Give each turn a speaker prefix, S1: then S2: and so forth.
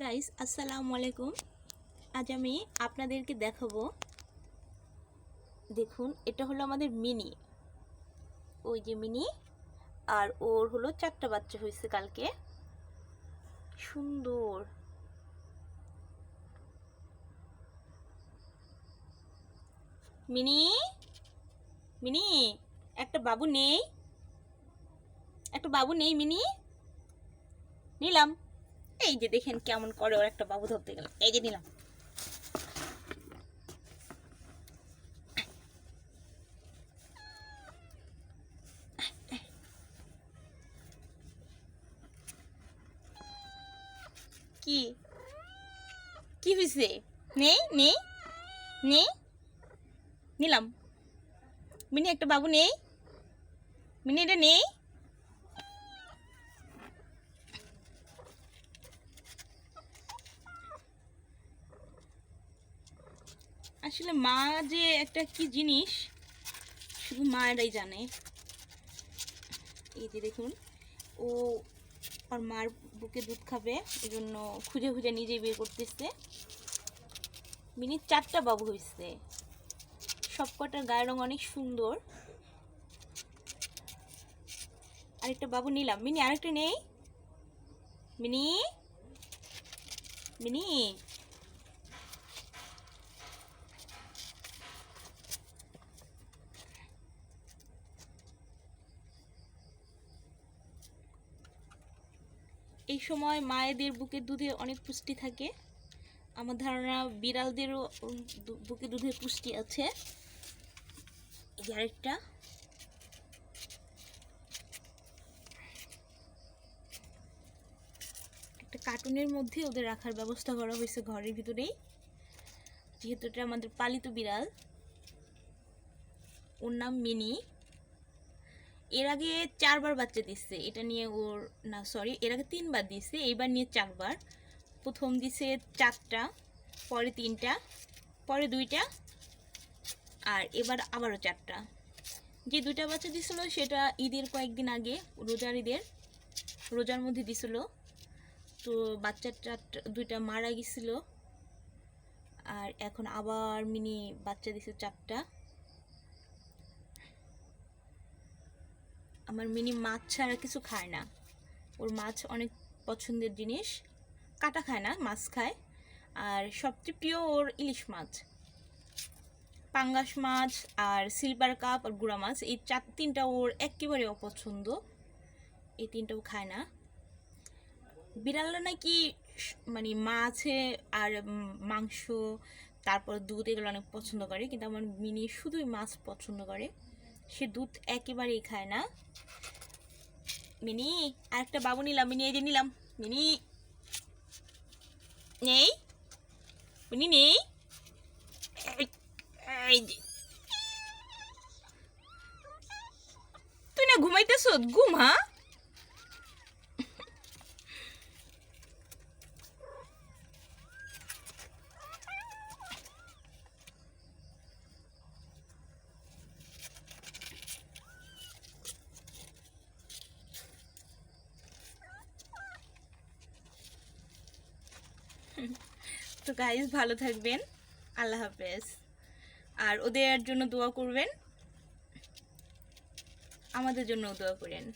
S1: Guys আসসালামু আলাইকুম। আজ আমি আপনাদেরকে দেখাবো। দেখুন, এটা হলো আমাদের মিনি। ওই যে মিনি, আর ওর হলো চারটা বাচ্চা হয়েছে কালকে। সুন্দর। মিনি মিনি, একটা বাবু নেই। একটা বাবু নেই, মিনি। নিলাম। এই যে দেখেন কেমন করে ওর একটা বাবু ধরতে গেলাম এই যে নিলাম। কি? কি হয়েছে নেই নেই নেই নিলাম। মিনি, একটা বাবু নেই। মিনি এটা নেই। আসলে মা যে একটা কি জিনিস, শুধু মায়েরাই জানে। এই যে দেখুন, ও ওর মার বুকে দুধ খাবে এই জন্য খুঁজে খুঁজে নিজেই বের করতেছে। মিনি চারটা বাবু হয়েছে সব কটার গায়ের রং অনেক সুন্দর। আরেকটা বাবু নিলাম। মিনি, আরেকটা নেই? মিনি? মিনি? এই সময় মায়েদের বুকের দুধে অনেক পুষ্টি থাকে। আমার ধারণা বিড়ালদেরও বুকে দুধের পুষ্টি আছে। এই আরেকটা। একটা কার্টুনের মধ্যে ওদের রাখার ব্যবস্থা করা হয়েছে ঘরের ভিতরেই। যেহেতু এটা আমাদের পালিত বিড়াল। ওর নাম মিনি। এর আগে চারবার বাচ্চা দিচ্ছে এটা নিয়ে ওর, না সরি এর আগে তিনবার দিচ্ছে এইবার নিয়ে চারবার। প্রথম দিছে চারটা, পরে তিনটা, পরে দুইটা, আর এবার আবারও চারটা। যে দুইটা বাচ্চা দিছিল সেটা ঈদের কয়েকদিন আগে, রোজার ঈদের, রোজার মধ্যে দিছিল। তো বাচ্চা চারটা দুইটা মারা গেছিল। আর এখন আবার মিনি বাচ্চা দিছে চারটা। আমার মিনি মাছ ছাড়া কিছু খায় না। ওর মাছ অনেক পছন্দের জিনিস। কাটা খায় না, মাছ খায়। আর সবচেয়ে প্রিয় ওর ইলিশ মাছ। পাঙ্গাস মাছ আর সিলভার কাপ আর গুঁড়া মাছ, এই চার তিনটা ওর একেবারে অপছন্দ। এই তিনটাও খায় না। বিড়ালরা নাকি মানে মাছে আর মাংস, তারপর দুধ এগুলো অনেক পছন্দ করে। কিন্তু আমার মিনি শুধুই মাছ পছন্দ করে। সে দুধ একেবারেই খায় না। মিনি আর একটা বাবু নিলাম, মিনি, এই যে নিলাম। মিনি, নেই? মিনি, নেই। তুই না ঘুমাইতেছ? ঘুম হ্যাঁ? তো গাইজ ভালো থাকবেন। আল্লাহ হাফেজ। আর ওদের জন্য দোয়া করবেন। আমাদের জন্য দোয়া করেন।